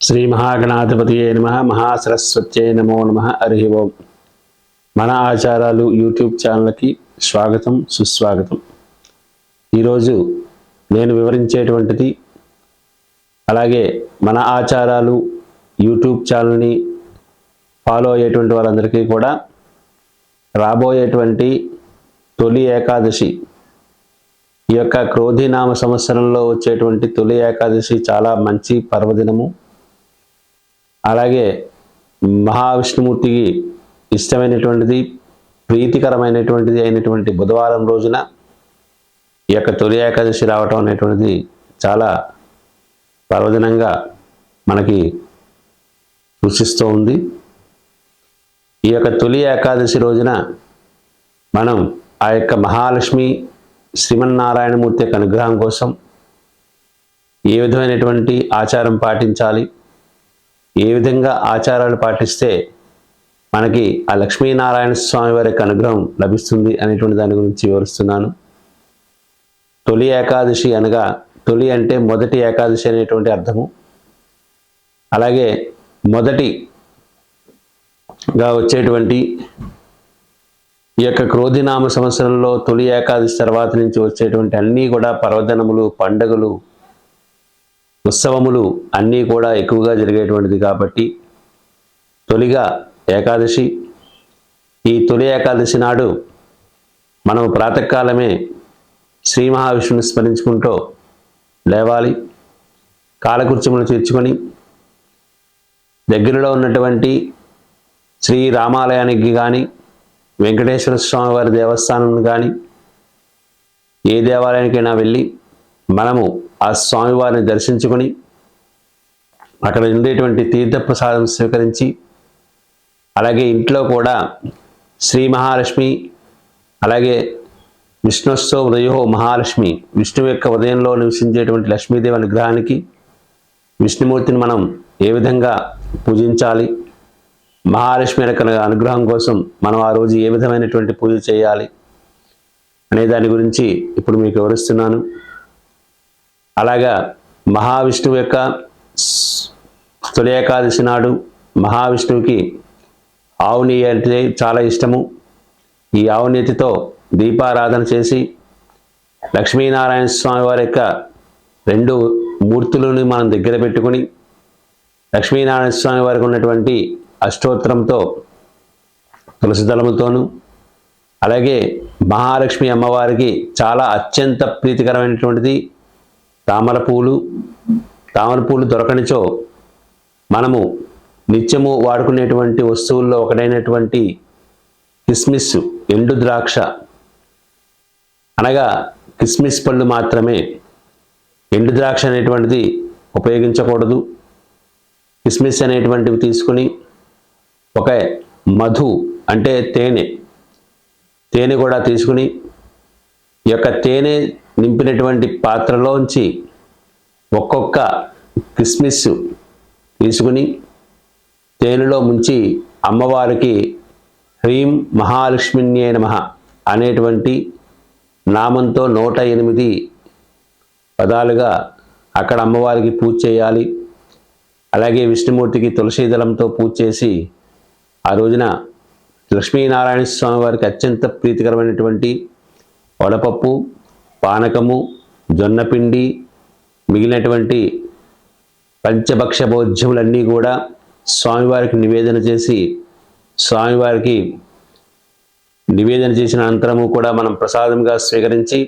శ్రీ మహాగణాధిపతియే నమ మహాసరస్వత్యే నమో నమ హరి ఓం. మన ఆచారాలు యూట్యూబ్ ఛానల్కి స్వాగతం సుస్వాగతం. ఈరోజు నేను వివరించేటువంటిది అలాగే మన ఆచారాలు యూట్యూబ్ ఛానల్ని ఫాలో అయ్యేటువంటి వాళ్ళందరికీ కూడా రాబోయేటువంటి తొలి ఏకాదశి ఈ యొక్క క్రోధినామ సంవత్సరంలో వచ్చేటువంటి తొలి ఏకాదశి చాలా మంచి పర్వదినము. అలాగే మహావిష్ణుమూర్తికి ఇష్టమైనటువంటిది ప్రీతికరమైనటువంటిది అయినటువంటి బుధవారం రోజున ఈ యొక్క తొలి ఏకాదశి రావటం అనేటువంటిది చాలా పర్వదినంగా మనకి సూచిస్తూ ఉంది. ఈ యొక్క తొలి ఏకాదశి రోజున మనం ఆ యొక్క మహాలక్ష్మి శ్రీమన్నారాయణమూర్తి యొక్క అనుగ్రహం కోసం ఏ విధమైనటువంటి ఆచారం పాటించాలి? ఏ విధంగా ఆచారాలు పాటిస్తే మనకి ఆ లక్ష్మీనారాయణ స్వామి వారి యొక్క అనుగ్రహం లభిస్తుంది అనేటువంటి దాని గురించి వివరిస్తున్నాను. తొలి ఏకాదశి అనగా తొలి అంటే మొదటి ఏకాదశి అనేటువంటి అర్థము. అలాగే మొదటిగా వచ్చేటువంటి ఈ యొక్క క్రోధినామ సంవత్సరంలో తొలి ఏకాదశి తర్వాత నుంచి వచ్చేటువంటి అన్నీ కూడా పర్వదనములు పండుగలు ఉత్సవములు అన్నీ కూడా ఎక్కువగా జరిగేటువంటిది కాబట్టి తొలిగా ఏకాదశి. ఈ తొలి ఏకాదశి నాడు మనం ప్రాతకాలమే శ్రీ మహావిష్ణుని స్మరించుకుంటూ లేవాలి. కాలకృత్యములు తీర్చుకొని దగ్గరలో ఉన్నటువంటి శ్రీ రామాలయానికి కానీ వెంకటేశ్వర స్వామివారి దేవస్థానం కానీ ఏ దేవాలయానికైనా వెళ్ళి మనము ఆ స్వామివారిని దర్శించుకొని అక్కడ ఉండేటువంటి తీర్థప్రసాదం స్వీకరించి అలాగే ఇంట్లో కూడా శ్రీ మహాలక్ష్మి అలాగే విష్ణుస్తో ఉదయో మహాలక్ష్మి విష్ణువు యొక్క ఉదయంలో నివసించేటువంటి లక్ష్మీదేవి అనుగ్రహానికి విష్ణుమూర్తిని మనం ఏ విధంగా పూజించాలి మహాలక్ష్మి యొక్క అనుగ్రహం కోసం మనం ఆ రోజు ఏ విధమైనటువంటి పూజ చేయాలి అనే దాని గురించి ఇప్పుడు మీకు వివరిస్తున్నాను. అలాగా మహావిష్ణువు యొక్క తొలి ఏకాదశి నాడు మహావిష్ణువుకి ఆవు నెయ్యి అంటే చాలా ఇష్టము. ఈ ఆవు నెయ్యితో దీపారాధన చేసి లక్ష్మీనారాయణ స్వామి వారి యొక్క రెండు మూర్తులను మనం దగ్గర పెట్టుకుని లక్ష్మీనారాయణ స్వామి వారికి ఉన్నటువంటి అష్టోత్తరంతో తులసిదళముతోనూ అలాగే మహాలక్ష్మి అమ్మవారికి చాలా అత్యంత ప్రీతికరమైనటువంటిది తామర పూలు తామర పూలు దొరకనిచో మనము నిత్యము వాడుకునేటువంటి వస్తువుల్లో ఒకటైనటువంటి కిస్మిస్ ఎండు ద్రాక్ష. అనగా కిస్మిస్ పళ్ళు మాత్రమే ఎండు ద్రాక్ష అనేటువంటిది ఉపయోగించకూడదు. కిస్మిస్ అనేటువంటివి తీసుకుని ఒక మధు అంటే తేనె తేనె కూడా తీసుకుని ఈ యొక్క తేనె నింపినటువంటి పాత్రలోంచి ఒక్కొక్క కిస్మిస్ తీసుకుని తేనెలో ముంచి అమ్మవారికి హ్రీం మహాలక్ష్మిన్యే నమ అనేటువంటి నామంతో నూట ఎనిమిది పదాలుగా అక్కడ అమ్మవారికి పూజ చేయాలి. అలాగే విష్ణుమూర్తికి తులసీదళంతో పూజ చేసి ఆ రోజున లక్ష్మీనారాయణ స్వామి వారికి అత్యంత ప్రీతికరమైనటువంటి వడపప్పు పానకము జొన్నపిండి మిగిలినటువంటి పంచభక్ష భోజ్యములన్నీ కూడా స్వామివారికి నివేదన చేసి స్వామివారికి నివేదన చేసిన అనంతరము కూడా మనం ప్రసాదంగా స్వీకరించి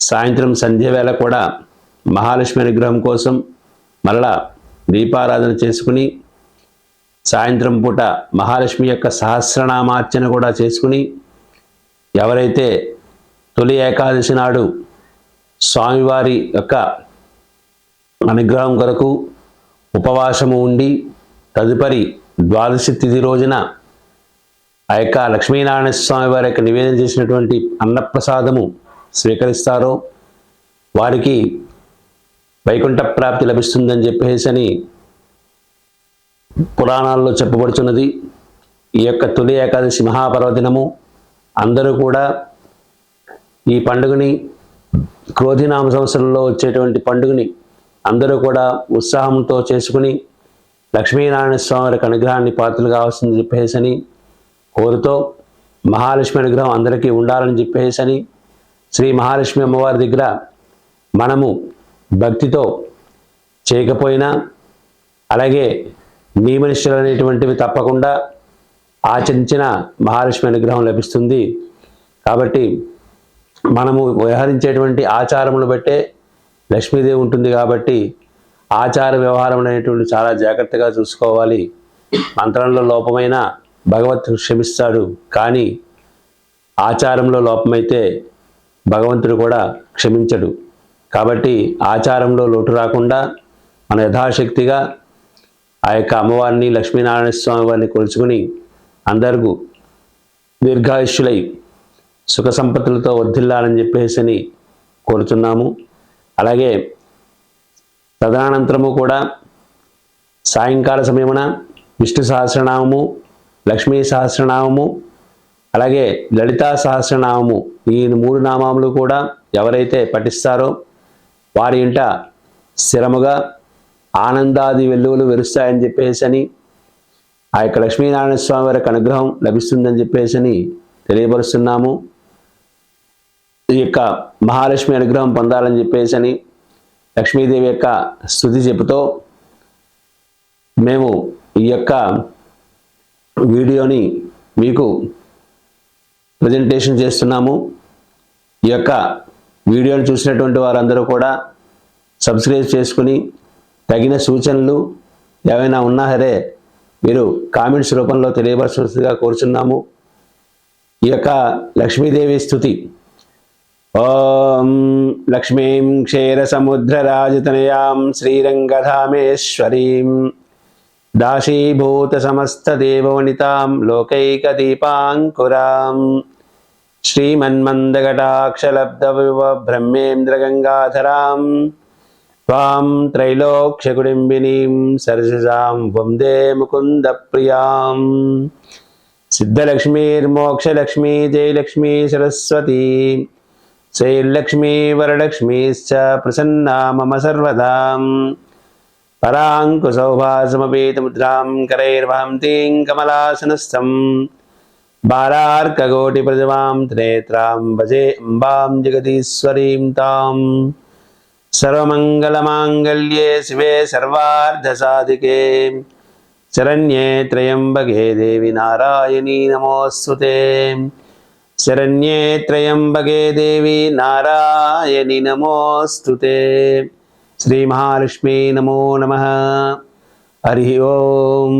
సాయంత్రం సంధ్య వేళ కూడా మహాలక్ష్మి అనుగ్రహం కోసం మరలా దీపారాధన చేసుకుని సాయంత్రం పూట మహాలక్ష్మి యొక్క సహస్రనామార్చన కూడా చేసుకుని ఎవరైతే తొలి ఏకాదశి నాడు స్వామివారి యొక్క అనుగ్రహం కొరకు ఉపవాసము ఉండి తదుపరి ద్వాదశి తిథి రోజున ఆ యొక్క లక్ష్మీనారాయణ స్వామి వారి యొక్క నివేదన చేసినటువంటి అన్నప్రసాదము స్వీకరిస్తారో వారికి వైకుంఠ ప్రాప్తి లభిస్తుందని చెప్పేసి అని పురాణాల్లో చెప్పబడుచున్నది. ఈ యొక్క తొలి ఏకాదశి మహాపర్వదినము అందరూ కూడా ఈ పండుగని క్రోధినామ సంవత్సరంలో వచ్చేటువంటి పండుగని అందరూ కూడా ఉత్సాహంతో చేసుకుని లక్ష్మీనారాయణ స్వామి వారికి అనుగ్రహాన్ని పాత్రలు కావాల్సింది చెప్పేసని కోరుతో మహాలక్ష్మి అనుగ్రహం అందరికీ ఉండాలని చెప్పేసని శ్రీ మహాలక్ష్మి అమ్మవారి దగ్గర మనము భక్తితో చేయకపోయినా అలాగే నియమనిష్టలు అనేటువంటివి తప్పకుండా ఆచరించిన మహాలక్ష్మి అనుగ్రహం లభిస్తుంది. కాబట్టి మనము వ్యవహరించేటువంటి ఆచారములు బట్టే లక్ష్మీదేవి ఉంటుంది కాబట్టి ఆచార వ్యవహారం అనేటువంటి చాలా జాగ్రత్తగా చూసుకోవాలి. మంత్రంలో లోపమైన భగవంతుడు క్షమిస్తాడు. కానీ ఆచారంలో లోపమైతే భగవంతుడు కూడా క్షమించడు. కాబట్టి ఆచారంలో లోటు రాకుండా మన యథాశక్తిగా ఆ యొక్క అమ్మవారిని లక్ష్మీనారాయణ స్వామి వారిని కొలుచుకుని అందరికీ దీర్ఘాయుష్యులై సుఖ సంపత్తులతో వర్ధిల్లాలని చెప్పేసి కోరుతున్నాము. అలాగే తదనంతరము కూడా సాయంకాల సమయమున విష్ణు సహస్రనామము లక్ష్మీ సహస్రనామము అలాగే లలితా సహస్రనామము ఈ మూడు నామములు కూడా ఎవరైతే పఠిస్తారో వారి ఇంట స్థిరముగా ఆనందాది వెల్లువలు వెరుస్తాయని చెప్పేసి అని ఆ యొక్క లక్ష్మీనారాయణ స్వామి వారికి అనుగ్రహం లభిస్తుందని చెప్పేసి అని తెలియపరుస్తున్నాము. ఈ యొక్క మహాలక్ష్మి అనుగ్రహం పొందాలని చెప్పేసి అని లక్ష్మీదేవి యొక్క స్థుతి చెబుతూ మేము ఈ యొక్క వీడియోని మీకు ప్రజెంటేషన్ చేస్తున్నాము. ఈ యొక్క వీడియోని చూసినటువంటి వారందరూ కూడా సబ్స్క్రైబ్ చేసుకుని తగిన సూచనలు ఏవైనా ఉన్నా సరే మీరు కామెంట్స్ రూపంలో తెలియపరచవలసిందిగా కోరుచున్నాము. ఈ యొక్క లక్ష్మీదేవి స్థుతి ॐ लक्ष्मीं क्षीरसमुद्रराजतनयां श्रीरङ्गधामेश्वरीं दाशीभूतसमस्तदेववनितां लोकैकदीपाङ्कुरां श्रीमन्मन्दकटाक्षलब्धविब्रह्मेन्द्रगङ्गाधरां त्वां त्रैलोक्ष्यकुडिम्बिनीं सरसिजां वन्दे मुकुन्दप्रियाम् सिद्धलक्ष्मीर्मोक्षलक्ष्मी जयलक्ष्मी सरस्वती శ్రీలక్ష్మీ వరలక్ష్మీశ్చ ప్రసన్నా మమ సర్వదా పరాంకుశౌభాసమపీతముద్రాం కరైర్వహంతీం కమలాసనస్థం బాలార్కకోటిప్రజవాం త్రేత్రాం భజే అంబాం జగదీశ్వరీం తాం సర్వమంగళమాంగళ్యే శివే సర్వార్ధసాధికే శరణ్యే త్రయంబకే దేవి నారాయణీ నమోస్తుతే శరణ్యే త్రయంబగే దేవి నారాయణి నమోస్తు శ్రీ మహాలక్ష్మి నమో నమ హరి ఓం